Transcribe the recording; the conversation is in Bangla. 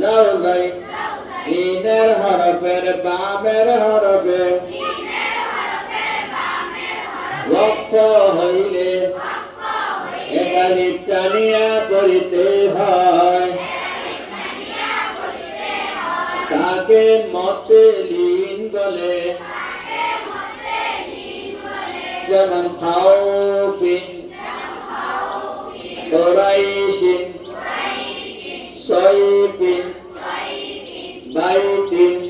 যাও যাই ইনের হরফের বামের হরফে লক্ষ হইলে এখানে টানিয়া করিতে হয়। তাকে মতে লিন বলে যেমন খাওফিন কোরাইশিন সইফিন বাইতিন